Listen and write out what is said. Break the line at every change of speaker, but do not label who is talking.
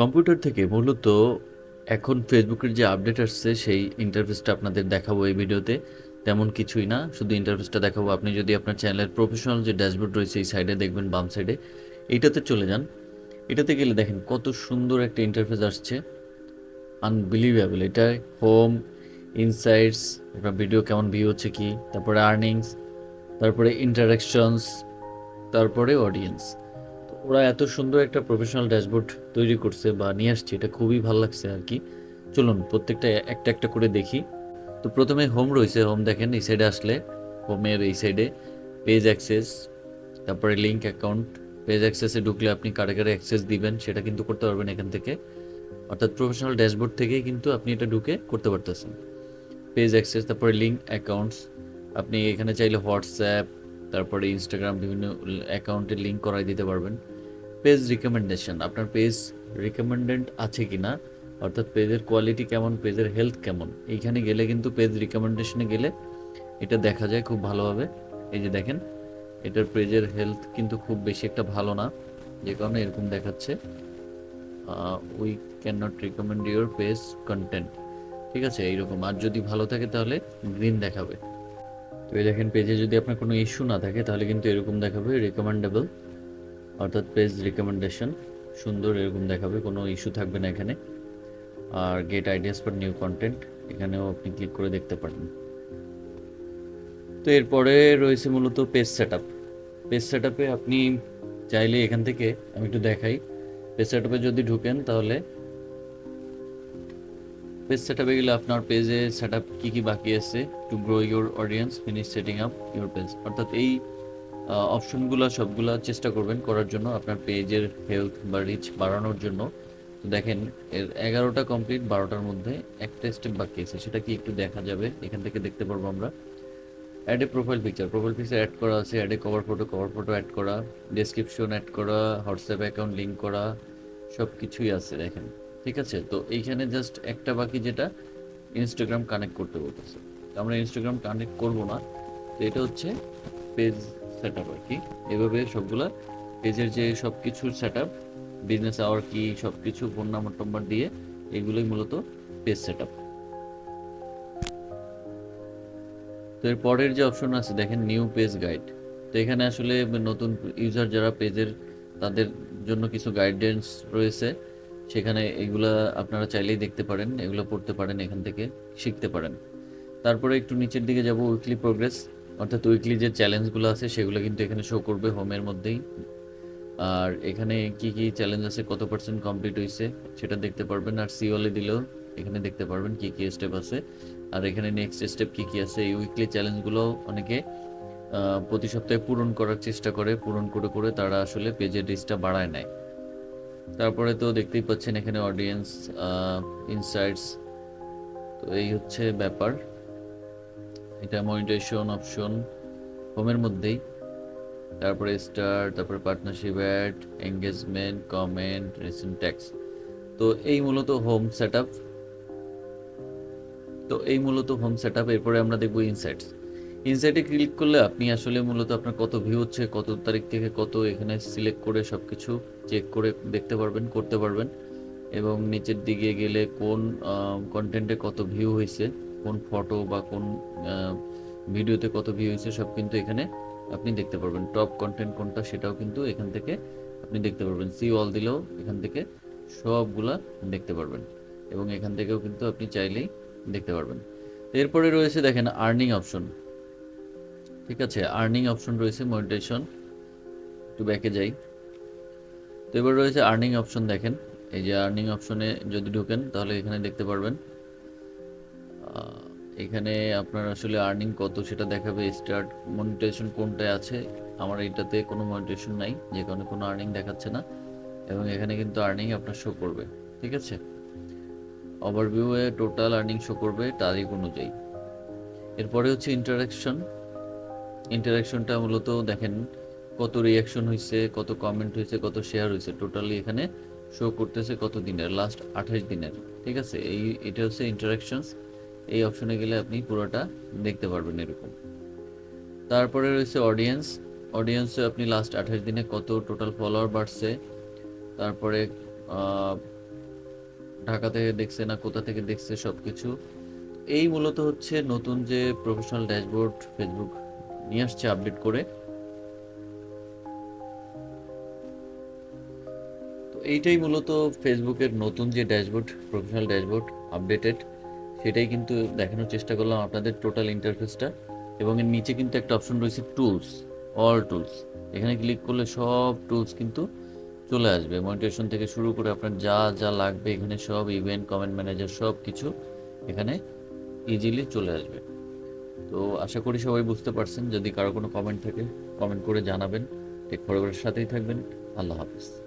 Computer থেকে মূলত এখন ফেসবুকের যে আপডেট আসছে, সেই ইন্টারফেসটা আপনাদের দেখাবো এই ভিডিওতে। তেমন কিছুই না, শুধু ইন্টারফেসটা দেখাবো। আপনি যদি আপনার চ্যানেলের প্রফেশনাল যে ড্যাশবোর্ড রয়েছে, এই সাইডে দেখবেন বাম সাইডে এইটাতে চলে যান। এটাতে গেলে দেখেন কত সুন্দর একটা ইন্টারফেস আসছে। আনবিলিভেবল এটা হোম ইনসাইটস আপনার ভিডিও কেমন ভিউ হচ্ছে কি, তারপরে আর্নিংস তারপরে ইন্টারাকশনস তারপরে অডিয়েন্স ওরা এত সুন্দর একটা প্রফেশনাল ড্যাশবোর্ড তৈরি করছে বা নিয়ে আসছে, এটা খুবই ভালো লাগছে আর কি। চলুন, প্রত্যেকটা একটা একটা করে দেখি। তো প্রথমে হোম রয়েছে। হোম দেখেন, এই সাইডে আসলে হোমের এই সাইডে পেজ অ্যাক্সেস তারপরে লিঙ্ক অ্যাকাউন্ট পেজ অ্যাক্সেসে ঢুকলে আপনি কারে কারে অ্যাক্সেস দিবেন, সেটা কিন্তু করতে পারবেন এখান থেকে। অর্থাৎ প্রফেশনাল ড্যাশবোর্ড থেকেই কিন্তু আপনি এটা ঢুকে করতে পারতেছেন। পেজ অ্যাক্সেস তারপরে লিঙ্ক অ্যাকাউন্টস আপনি এখানে চাইলে হোয়াটসঅ্যাপ তারপরে ইনস্টাগ্রাম বিভিন্ন অ্যাকাউন্টে লিঙ্ক করাই দিতে পারবেন। পেজ রিকমেন্ডেশন আপনার পেজ রিকমেন্ডেড আছে কি না অর্থাৎ পেজের কোয়ালিটি কেমন পেজের হেলথ কেমন, এইখানে গেলে কিন্তু পেজ রিকমেন্ডেশনে গেলে এটা দেখা যায় খুব ভালোভাবে। এই যে দেখেন, এটার পেজের হেলথ কিন্তু খুব বেশি একটা ভালো না, যে কারণে এরকম দেখাচ্ছে। We can not recommend your page content ঠিক আছে? এইরকম। আর যদি ভালো থাকে তাহলে গ্রিন দেখাবে। তো এই দেখেন পেজে যদি আপনার কোনো ইস্যু না থাকে, তাহলে কিন্তু এরকম দেখাবে রিকমেন্ডেবল অর্থাৎ পেজ রিকমেন্ডেশন সুন্দর এরকম দেখাবে, কোনো ইস্যু থাকবে না এখানে। আর get ideas for new content এখানেও আপনি ক্লিক করে দেখতে পারেন। তো এরপরে রয়েছে মূলত page set up page set আপে আপনি চাইলে এখান থেকে, আমি একটু দেখাই পেজ সেট আপে যদি ঢুকেন তাহলে পেজ সেট আপে গেলে আপনার পেজে সেট আপ কী কী বাকি আছে to grow your audience finish setting up your page অর্থাৎ এই অপশনগুলো সবগুলা চেষ্টা করবেন করার জন্য, আপনার পেজের হেলথ বা রিচ বাড়ানোর জন্য। দেখেন, এর এগারোটা কমপ্লিট বারোটার মধ্যে একটা স্টেপ বাকি আছে। সেটা কি একটু দেখা যাবে? এখান থেকে দেখতে পারব আমরা। Add a profile picture profile picture add করা আছে। Add a cover photo cover photo add করা। ডেসক্রিপশন অ্যাড করা। হোয়াটসঅ্যাপ অ্যাকাউন্ট লিঙ্ক করা। সব কিছুই আছে দেখেন। ঠিক আছে? তো এইখানে জাস্ট একটা বাকি যেটা ইনস্টাগ্রাম কানেক্ট করতে বলতেছে। আমরা ইনস্টাগ্রাম কানেক্ট করব না। তো এটা হচ্ছে পেজ সেট আর কি। এভাবে সবগুলা পেজের যে সব কিছুর সেট আপ বিজনেস আওয়ার কি সব কিছু ফোন নাম্বার দিয়ে এগুলোই মূলত পেজ সেট আপ তো যে অপশন আছে, দেখেন নিউ পেজ গাইড তো এখানে আসলে নতুন ইউজার যারা পেজের তাদের জন্য কিছু গাইডেন্স রয়েছে, সেখানে এগুলা আপনারা চাইলেই দেখতে পারেন, এগুলো পড়তে পারেন, এখান থেকে শিখতে পারেন। তারপরে একটু নিচের দিকে যাব উইকলি প্রোগ্রেস অর্থাৎ উইকলি যে চ্যালেঞ্জগুলো আছে, সেগুলো কিন্তু এখানে শো করবে হোমের মধ্যেই। আর এখানে কি কি চ্যালেঞ্জ আছে, কত পার্সেন্ট কমপ্লিট হয়েছে সেটা দেখতে পারবেন। আর সিওলে দিলেও এখানে দেখতে পারবেন কি কি স্টেপ আছে। আর এখানে নেক্সট স্টেপ কি কি আছে, এই উইকলি চ্যালেঞ্জগুলো অনেকে প্রতি সপ্তাহে পূরণ করার চেষ্টা করে, পূরণ করে করে তারা আসলে পেজের রিচটা বাড়ায় নেয়। তারপরে তো দেখতেই পাচ্ছেন এখানে অডিয়েন্স ইনসাইটস তো এই হচ্ছে ব্যাপার। এটা মনিটাইজেশন অপশন হোমের মধ্যেই। তারপরে স্টার তারপরে partnership ad engagement comment recent tax তো এই মূলত হোম সেট তো এই মূলত হোম সেট এরপরে আমরা দেখব ইনসাইটস ইনসাইটে ক্লিক করলে আপনি আসলে মূলত আপনার কত ভিউ হচ্ছে, কত তারিখ থেকে কত এখানে সিলেক্ট করে সব কিছু চেক করে দেখতে পারবেন, করতে পারবেন। এবং নিচের দিকে গেলে কোন কন্টেন্টে কত ভিউ হয়েছে। কোন ফটো বা কোন ভিডিওতে কত ভিউ হয়েছে সব কিন্তু এখানে আপনি দেখতে পারবেন। টপ কন্টেন্ট কোনটা সেটাও কিন্তু এখান থেকে আপনি দেখতে পারবেন। সি অল দিলেও এখান থেকে সবগুলা দেখতে পারবেন। এবং এখান থেকেও কিন্তু আপনি চাইলেই দেখতে পারবেন। এরপরে রয়েছে দেখেন আর্নিং অপশন ঠিক আছে আর্নিং অপশন রয়েছে মনিটাইজেশন একটু ব্যাকে যাই। তো এবার রয়েছে আর্নিং অপশন দেখেন। এই যে আর্নিং অপশনে যদি ঢোকেন তাহলে এখানে দেখতে পারবেন। এখানে আপনার আসলে আর্নিং কত সেটা দেখাবে স্টার্ট মনিটাইজেশন কোনটায় আছে, আমার এটাতে কোনো মনিটাইজেশন নাই, যে কারণে কোনো আর্নিং দেখাচ্ছে না, এবং এখানে কিন্তু আর্নিং আপনার শো করবে, ঠিক আছে? ওভারভিউয়ে টোটাল আর্নিং শো করবে তারিখ অনুযায়ী। এরপরে হচ্ছে ইন্টারাকশন ইন্টারাকশনটা মূলত দেখেন কত রিয়াকশন হয়েছে কত কমেন্ট হয়েছে কত শেয়ার হয়েছে টোটালি এখানে শো করতেছে কত দিনের লাস্ট আঠাশ দিনের, ঠিক আছে? এই, এটা হচ্ছে ইন্টারাকশনস এই অপশনে গেলে আপনি পুরোটা দেখতে পারবেন এরকম। তারপরে রয়েছে অডিয়েন্স অডিয়েন্সে আপনি লাস্ট আঠাশ দিনে কত টোটাল ফলোয়ার বাড়ছে, তারপরে ঢাকা থেকে দেখছে না, কোথা থেকে দেখছে সব কিছু এই মূলত হচ্ছে নতুন যে প্রফেশনাল ড্যাশবোর্ড ফেসবুক নিয়ে আসছে আপডেট করে। তো এইটাই মূলত ফেসবুকের নতুন যে ড্যাশবোর্ড প্রফেশনাল ড্যাশবোর্ড আপডেটেড সেটাই কিন্তু দেখানোর চেষ্টা করলাম আপনাদের টোটাল ইন্টারফেসটা এবং এর নিচে কিন্তু একটা অপশন রয়েছে টুলস অল টুলস এখানে ক্লিক করলে সব টুলস কিন্তু চলে আসবে। মনিটেশন থেকে শুরু করে আপনার যা যা লাগবে এখানে সব ইভেন্ট কমেন্ট ম্যানেজার সব কিছু এখানে ইজিলি চলে আসবে। তো আশা করি সবাই বুঝতে পারছেন। যদি কারও কোনো কমেন্ট থাকে কমেন্ট করে জানাবেন। টেক ফরওয়ার্ডের সাথেই থাকবেন। আল্লাহ হাফিজ।